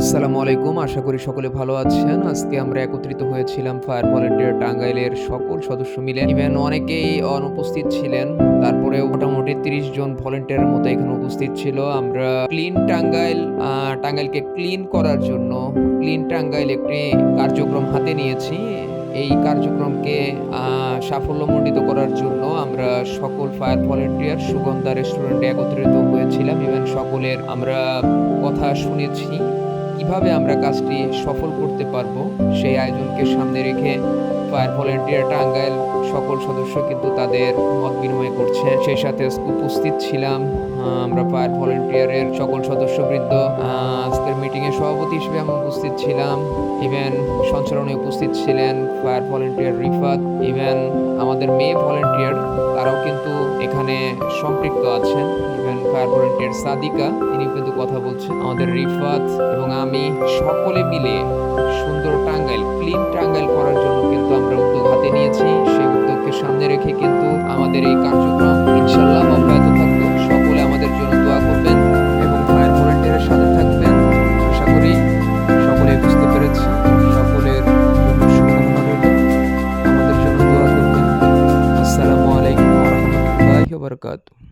আসসালামু আলাইকুম, আশা করি সকলে ভালো আছেন। আজকে আমরা একত্রিত হয়েছিলাম ফায়ার ভলেন্টিয়ার টাঙ্গাইলের সকল সদস্য মিলে। ইভেন অনেকেই অনুপস্থিত ছিলেন তারপরে মোটামুটি তিরিশ জন ভলেন্টিয়ারের মতো এখানে উপস্থিত ছিল। আমরা ক্লিন টাঙ্গাইল টাঙ্গাইলকে ক্লিন করার জন্য ক্লিন টাঙ্গাইল একটি কার্যক্রম হাতে নিয়েছি। এই কার্যক্রমকে সাফল্যমণ্ডিত করার জন্য আমরা সকল ফায়ার ভলেন্টিয়ার সুগন্ধা রেস্টুরেন্টে একত্রিত হয়েছিলাম। ইভেন সকলের আমরা কথা শুনেছি। কীভাবে আমরা কাজটি সফল করতে পারব সেই আয়োজনকে সামনে রেখে ফায়ার ভলেন্টিয়ার টাঙ্গাইল সকল সদস্য কিন্তু তাদের মত বিনিময় করছে। সেই সাথে উপস্থিত ছিলাম আমরা ফায়ার ভলেন্টিয়ারের সকল সদস্যবৃন্দ। আহ, আজকের মিটিংয়ে সভাপতি হিসেবে আমি উপস্থিত ছিলাম। ইভেন সঞ্চালনে উপস্থিত ছিলেন ফায়ার ভলেন্টিয়ার রিফাত ইভেন আমাদের মেয়ে ভলেন্টিয়ার তারাও কিন্তু এখানে সম্পৃক্ত আছেন। ইভেন ব্র্যান্ডের সাদিকা তিনি কিন্তু কথা বলছেন। আমাদের রিফাত এবং আমি সকলে মিলে সুন্দর টাঙ্গাইল, ক্লিন টাঙ্গাইল করার জন্য কিন্তু আমরা উদ্যোগ হাতে নিয়েছি। সেই উদ্যোগকে সামনে রেখে কিন্তু আমাদের এই কার্যক্রম ইনশাল্লাহ অব্যাহত থাকবে। সকলে আমাদের জন্য দোয়া করবেন এবং ভাইয়ের ভলেন্টিয়ারের সাথে থাকবেন। আশা করি সকলে বুঝতে পেরেছি। সকলের আমাদের জন্য দোয়া করবেন। আসসালামু আলাইকুম রহমতুল্লাহ বরকাতুহ।